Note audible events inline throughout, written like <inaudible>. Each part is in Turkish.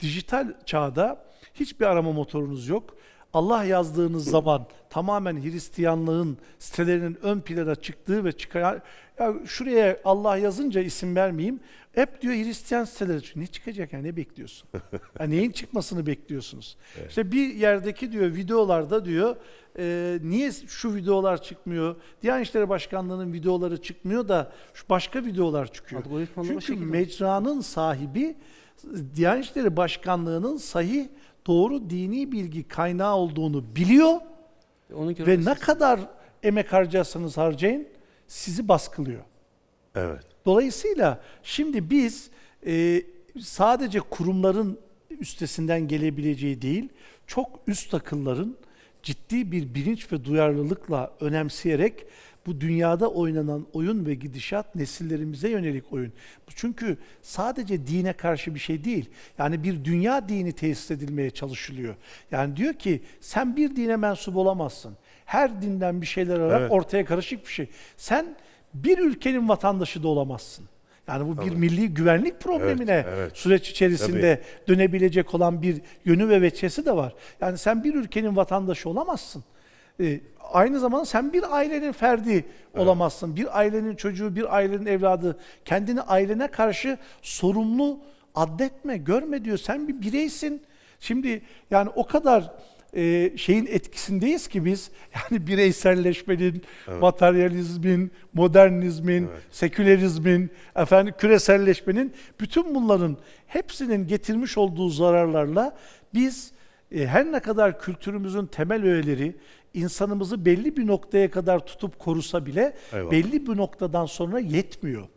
dijital çağda hiçbir arama motorunuz yok. Allah yazdığınız zaman tamamen Hristiyanlığın sitelerinin ön plana çıktığı ve çıkan ya şuraya Allah yazınca isim vermeyeyim. Hep diyor Hristiyan siteleri. Ne çıkacak yani ne bekliyorsun? Ya neyin çıkmasını bekliyorsunuz? İşte bir yerdeki diyor videolarda diyor e, niye şu videolar çıkmıyor? Diyanet İşleri Başkanlığı'nın videoları çıkmıyor da şu başka videolar çıkıyor. Çünkü mecranın sahibi Diyanet İşleri Başkanlığı'nın sahih doğru dini bilgi kaynağı olduğunu biliyor Onu ve ne kadar emek harcarsanız harcayın sizi baskılıyor. Evet. Dolayısıyla şimdi biz e, sadece kurumların üstesinden gelebileceği değil, çok üst akılların ciddi bir bilinç ve duyarlılıkla önemseyerek bu dünyada oynanan oyun ve gidişat nesillerimize yönelik oyun. Bu çünkü sadece dine karşı bir şey değil. Yani bir dünya dini tesis edilmeye çalışılıyor. Yani diyor ki sen bir dine mensup olamazsın. Her dinden bir şeyler alarak Evet. ortaya karışık bir şey. Sen bir ülkenin vatandaşı da olamazsın. Yani bu bir milli güvenlik problemine Evet, evet. süreç içerisinde dönebilecek olan bir yönü ve veçesi de var. Yani sen bir ülkenin vatandaşı olamazsın. Ee, aynı zamanda sen bir ailenin ferdi olamazsın. Bir ailenin çocuğu, bir ailenin evladı. Kendini ailene karşı sorumlu addetme, görme diyor. Sen bir bireysin. Şimdi yani o kadar e, şeyin etkisindeyiz ki biz <laughs> yani bireyselleşmenin, materyalizmin, modernizmin, sekülerizmin, efendim küreselleşmenin bütün bunların hepsinin getirmiş olduğu zararlarla biz e, her ne kadar kültürümüzün temel öğeleri insanımızı belli bir noktaya kadar tutup korusa bile Eyvallah. belli bir noktadan sonra yetmiyor.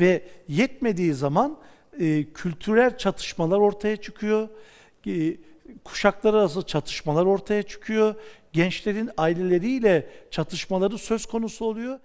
Ve yetmediği zaman e, kültürel çatışmalar ortaya çıkıyor. E, kuşaklar arası çatışmalar ortaya çıkıyor. Gençlerin aileleriyle çatışmaları söz konusu oluyor.